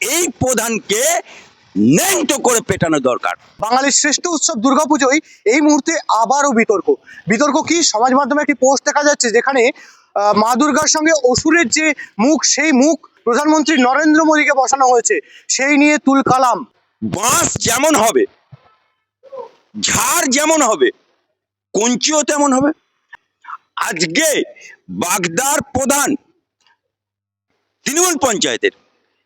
এই প্রধানকে ন্যাংটো করে পেটানো দরকার। বাঙালির শ্রেষ্ঠ উৎসব দুর্গাপুজোয় এই মুহূর্তে আবারও বিতর্ক। বিতর্ক কি? সমাজ মাধ্যমে একটি পোস্ট দেখা যাচ্ছে যেখানে মা দুর্গার সঙ্গে অসুরের যে মুখ সেই মুখ প্রধানমন্ত্রী নরেন্দ্র মোদীকে বসানো হয়েছে। সেই নিয়ে তুল কালাম। বাঁশ যেমন হবে ঝাড় যেমন হবে কঞ্চিও তেমন হবে। আজকে বাগদার প্রধান তৃণমূল পঞ্চায়েতের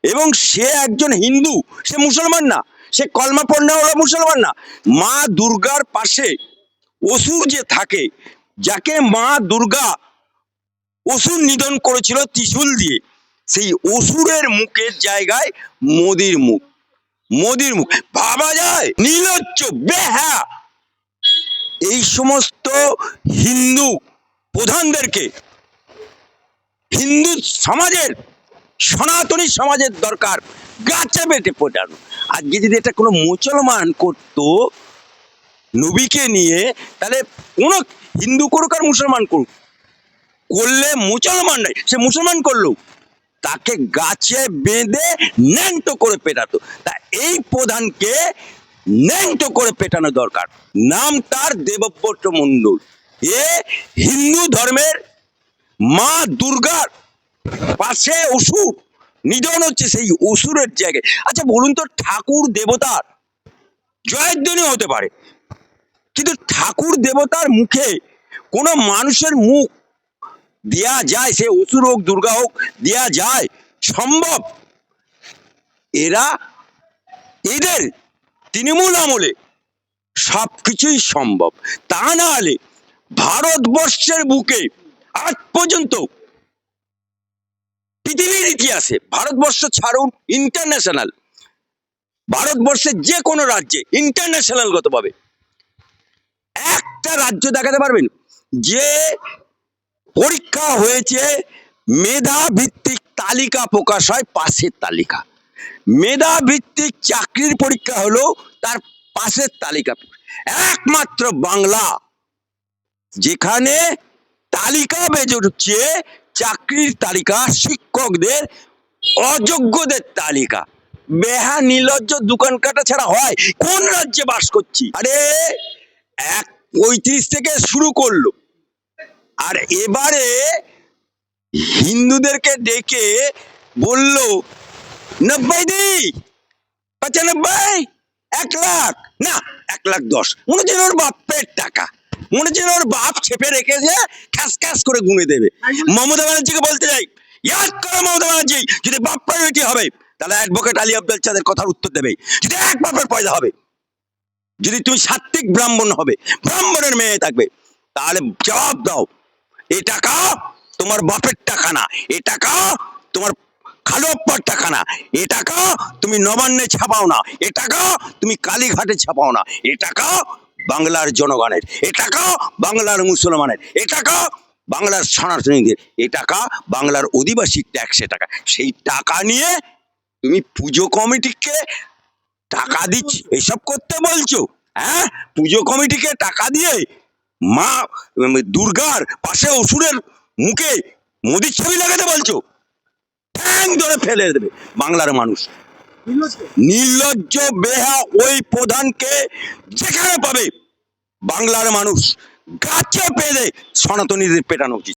এবং সে একজন হিন্দু, সে মুসলমান না, সে কলমা পড়না হলো মুসলমান না। মা দুর্গার পাশে অসুর যে থাকে, যাকে মা দুর্গা অসুর নিধন করেছিল ত্রিশূল দিয়ে, সেই অসুরের মুখের জায়গায় মোদির মুখ মোদির মুখ। ভাবা যায়, নীলজ্জ, বেহা। এই সমস্ত হিন্দু প্রধানদেরকে, হিন্দু সমাজের সনাতনী সমাজের দরকার। গাছে বেটে ফোটানো আজকে যদি এটা কোনো মুসলমান করতো, নবীকে নিয়ে, তাহলে কোনো হিন্দু করুক আর মুসলমান করুক। করলে মুসলমান নয়, সে মুসলমান করল। তাকে গাছে বেঁধে ন্যাংটো করে পেটাতো। তা এই প্রধানকে ন্যাংটো করে পেটানো দরকার। নাম তার দেবব্রত মণ্ডল। এ হিন্দু ধর্মের মা দুর্গার পাশে অসুর। নিধন হচ্ছে সেই অসুরের জায়গায়। আচ্ছা বলুন তো, ঠাকুর দেবতার জয়ধ্বনি হতে পারে। কিন্তু ঠাকুর দেবতার মুখে কোনো মানুষের মুখ দেয়া যায়, সে অসুর হোক, দুর্গা হোক, দেয়া যায়, সম্ভব। এরা এদের তৃণমূল আমলে সব কিছুই সম্ভব। তা না হলে ভারতবর্ষের বুকে আজ পর্যন্ত ইতিহাসে ভারতবর্ষ ছাড়ুন ইন্টারন্যাশনাল ভারতবর্ষের যে কোনো রাজ্যে ইন্টারন্যাশনাল গতভাবে একটা রাজ্য দেখাতে পারবেন, যে পরীক্ষা হয়েছে মেধা ভিত্তিক তালিকা প্রকাশ হয় পাশের তালিকা। মেধা ভিত্তিক চাকরির পরীক্ষা হলো তার পাশের তালিকা। একমাত্র বাংলা, যেখানে তালিকা বেজে উঠছে চাকরির তালিকা শিক্ষকদের অযোগ্যদের তালিকা। বেহা নির্লজ্জ দোকান কাটা ছাড়া হয় কোন রাজ্যে বাস করছি? আরে এক পঁয়ত্রিশ থেকে শুরু করল। আর এবারে হিন্দুদেরকে ডেকে বলল নব্বই দি পঁচানব্বই এক লাখ। না এক লাখ দশ। মনে হচ্ছে ওর বাপের টাকা। মনে হচ্ছে ওর বাপ ছেপে রেখেছে খ্যাস খ্যাস করে গুনে দেবে। মমতা ব্যানার্জিকে বলতে চাই ইয়াদ করো মমতা যদি বাপ প্রায়োরিটি হবে, তাহলে অ্যাডভোকেট আলী আব্দুল চাঁদের কথার উত্তর দেবে। যদি এক বাপের পয়দা হবে, যদি তুমি সাত্বিক ব্রাহ্মণ হবে, ব্রাহ্মণের মেয়ে থাকবে, তাহলে জবাব দাও, এ টাকা তোমার বাপের টাকা না, এ টাকা তোমার খালোপ্পার টাকা না, এ টাকা তুমি নবান্নে ছাপাও না, এ টাকা তুমি কালীঘাটে ছাপাও না, এ টাকা বাংলার জনগণের, এ টাকা বাংলার মুসলমানের, এ টাকা বাংলার সনাতনীদের এ টাকা, বাংলার অধিবাসী ট্যাক্সে টাকা। সেই টাকা নিয়ে তুমি পুজো কমিটিকে টাকা দিচ্ছি। এসব করতে বলছো হ্যাঁ? পুজো কমিটিকে টাকা দিয়ে মা দুর্গার পাশে অসুরের মুখে মোদির ছবি লাগাতে বলছো। ঠ্যাং ধরে ফেলে দেবে বাংলার মানুষ। নির্লজ্জ, বেহা ওই প্রধানকে যেখানে পাবে বাংলার মানুষ। গাছে পেলে সনাতনীদের পেটানো উচিত।